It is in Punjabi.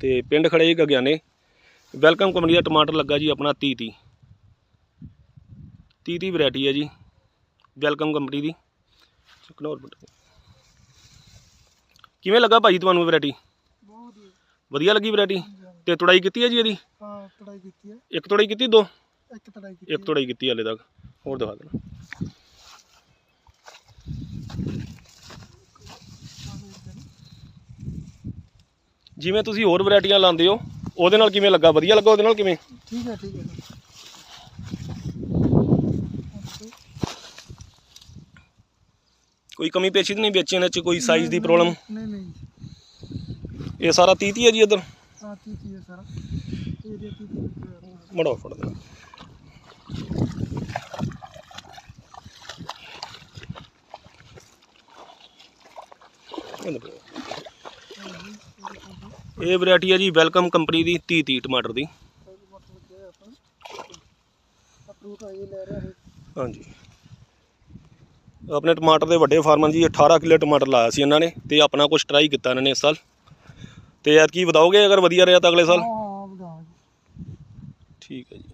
ਤੇ ਪਿੰਡ ਖੜੇ ਗਗਿਆਨੇ। ਵੈਲਕਮ ਕੰਪਨੀ ਦਾ ਟਮਾਟਰ ਲੱਗਾ ਜੀ ਆਪਣਾ 30 30 30 30 ਵੈਰਾਈਟੀ ਹੈ ਜੀ। ਵੈਲਕਮ ਕੰਪਨੀ ਦੀ। ਕਿਵੇਂ ਲੱਗਾ ਭਾਜੀ ਤੁਹਾਨੂੰ ਵੈਰਾਈਟੀ ਵਧੀਆ ਲੱਗੀ ਵੈਰਾਈਟੀ ਤੇ ਤੁੜਾਈ ਕੀਤੀ ਹੈ ਜੀ ਇਹਦੀ? ਹਾਂ ਤੜਾਈ ਕੀਤੀ ਹੈ। ਇੱਕ ਤੁੜਾਈ ਕੀਤੀ ਦੋ? ਇੱਕ ਤੜਾਈ ਕੀਤੀ ਇੱਕ ਤੁੜਾਈ ਕੀਤੀ ਹਾਲੇ ਤੱਕ। ਹੋਰ ਦਿਖਾ ਦੇਣਾ ਜਿਵੇਂ ਤੁਸੀਂ ਹੋਰ ਵੈਰਾਈਟੀਆਂ ਲਾਉਂਦੇ ਹੋ ਉਹਦੇ ਨਾਲ ਕਿਵੇਂ ਲੱਗਾ? ਵਧੀਆ ਲੱਗਾ ਉਹਦੇ ਨਾਲ ਕਿਵੇਂ? ਠੀਕ ਹੈ ਠੀਕ ਹੈ। ਕੋਈ ਕਮੀ ਪੇਸ਼ੀ ਤਾਂ ਨਹੀਂ ਵਿੱਚ ਇਹਨਾਂ 'ਚ ਕੋਈ ਸਾਈਜ਼ ਦੀ ਪ੍ਰੋਬਲਮ ਨਹੀਂ ਨਹੀਂ। ਇਹ ਸਾਰਾ 30 30 ਹੈ ਜੀ ਇੱਧਰ? ਹਾਂ ਕੀਤੀ ਹੈ ਸਾਰਾ। ਏਰੀਆ ਕੀਤੀ ਹੈ ਮੜੋ ਫੜ ਦੇਣਾ ਇਹ ਵੈਰਾਈਟੀ ਹੈ ਜੀ ਵੈਲਕਮ ਕੰਪਨੀ ਦੀ 30 30 ਟਮਾਟਰ ਦੀ। ਹਾਂਜੀ। ਆਪਣੇ ਟਮਾਟਰ ਦੇ ਵੱਡੇ ਫਾਰਮਾਂ ਜੀ 18 ਕਿੱਲੇ ਟਮਾਟਰ ਲਾਇਆ ਸੀ ਇਹਨਾਂ ਨੇ ਤੇ ਆਪਣਾ ਕੁਝ ਟਰਾਈ ਕੀਤਾ ਇਹਨਾਂ ਨੇ ਇਸ ਸਾਲ। ਤੇ ਐਤਕੀ ਵਧਾਓਗੇ ਅਗਰ ਵਧੀਆ ਰਿਹਾ ਤਾਂ ਅਗਲੇ ਸਾਲ? ਠੀਕ ਹੈ ਜੀ।